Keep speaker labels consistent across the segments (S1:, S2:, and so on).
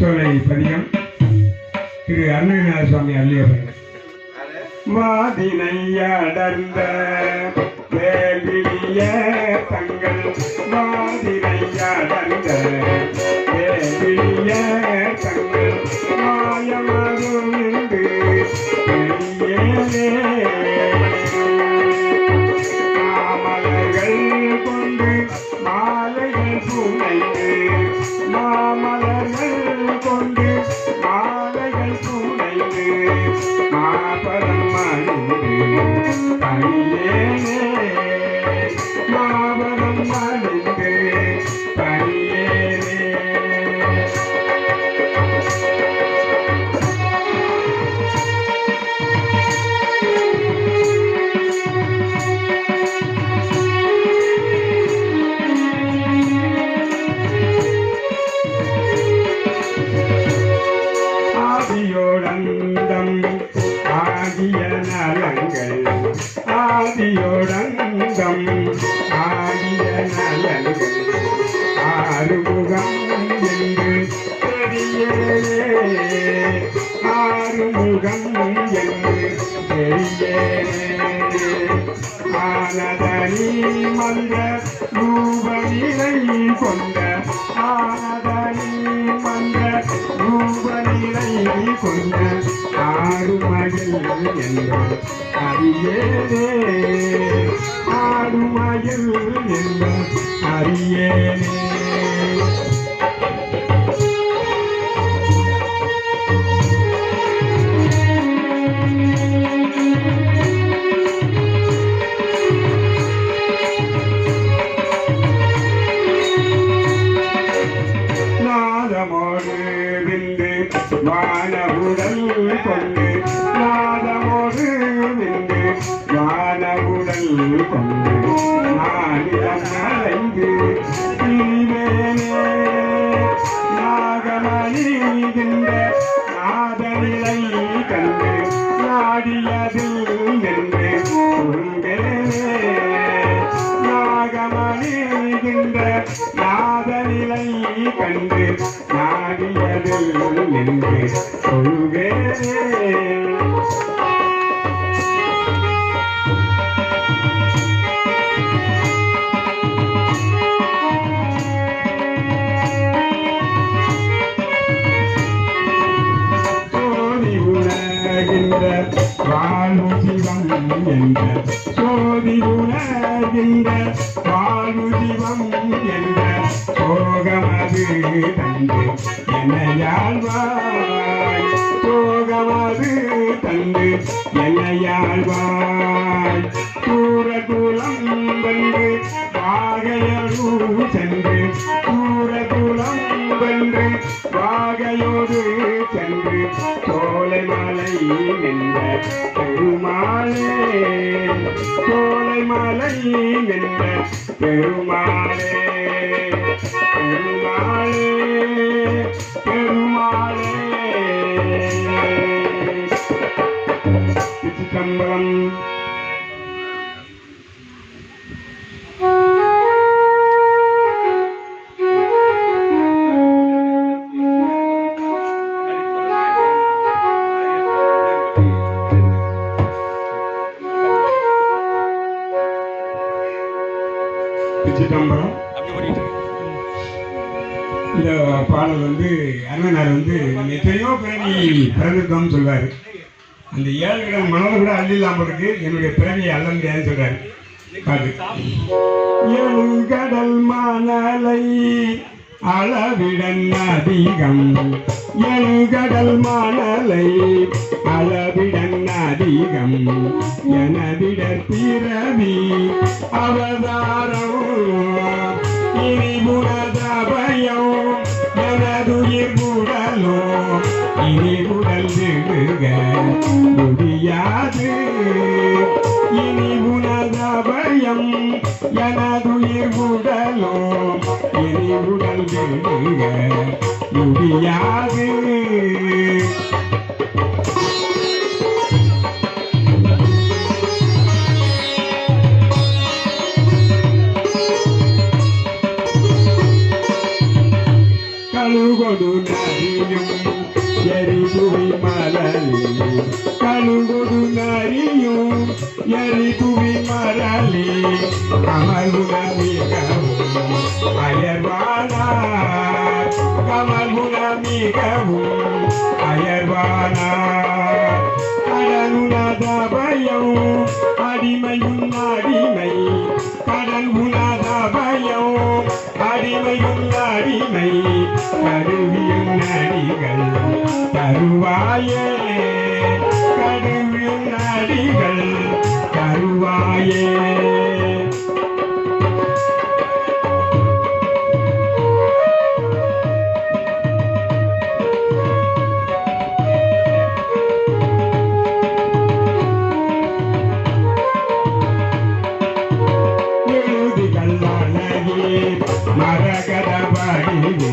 S1: திருச்சோலை பதியம் திரு அருணகிரிநாத சுவாமி அருளியவர்கள் வாதினை அடர்ந்த வேலிய தங்கள் வாதினை ஆறுமுகம் என்று தெரியலே ஆறுமுகம் என்று தெரியலே ஆனதனி மந்த ரூபநிலை கொண்ட ஆனதனி மந்த ரூபநிலை கொண்ட ஆடுமயில் என்ற வானவுடல் கொண்டு நாதமோடு விந்து வானவுடல் கொண்டு நானிடம் அலைந்து. திரிவேனே நாகமணிகின்ற நாதநிலை கண்டு. நாடியதில் நின்று. உருண்டேனே நாகமணிகின்ற நாடியதில் நின்று என்ற சோதி உணர்கின்ற வாழ்வு சிவம் என்ற சோகமது தந்து என்னையாழ்வாய் போகவாது தந்து என்னையாழ்வாய் சூரகுலம் வந்து வாகையரு சென்று சூரகுலம் வந்து வாகையோடு சென்று சோலை மலை நின்ற பெருமாளே. சோலை மலை நின்ற பெருமாளே பெருமாளே. சிதம்பரம். இந்த பாடல் வந்து அருணனார் வந்து நம்ம எத்தனையோ பிறவி பிறந்திருக்கோம்னு சொல்வாரு. அந்த ஏழு கிழமை மனதை கூட அள்ளில்லாம இருக்கு. என்னுடைய பிறவியை அள்ள முடியாதுன்னு சொல்றாரு. பாட்டு. எழுகடல் மணலை அளவிடன் அதிகம் எழுகடல் மணலை அளவிடன் தெய்வம் எனதிட பிறவி அவதாரம். இனி எனதுயிர் குடலோ இனி உடல் விடுக முடியாது. இனி உனதபயம் எனதுயிர் உடலோ. இனி உடல் விடுக முடியாது. ಕಳುಗೊಡು ನಾರಿಯು ಎರಿದುವಿ ಮರಲಿ ಕಳುಗೊಡು ನಾರಿಯು ಎರಿದುವಿ ಮರಲಿ ಕಮಲು ನಮಿಗವು ಅಯರ್ವಾಣ ಕಮಲು ನಮಿಗವು ಅಯರ್ವಾಣ ಅರನುಣದ ಭಯವು ಅಡಿಮಯು கருவியும் நடிகள் தருவாயே. கருவியும் நடிகள் தருவாயே. மரகத படிவே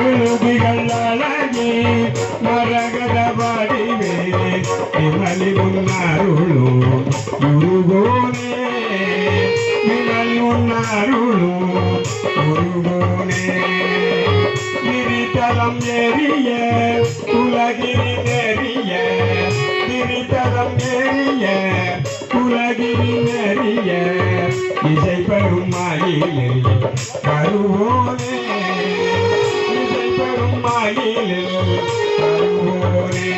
S1: எழுதிகள் அழகே மரகத படிவே விமலி முன்னருளோ குருகோனே விமல் முன்னருளோ குருகோனே கிரித்தலம் எரிய உலகிரி நெறிய கிரித்தலம் எரிய உலகிரி நெறிய இசை பெரும் மாயிலில் கருவோனே இசை பெரும் மாயிலில் கருவோனே.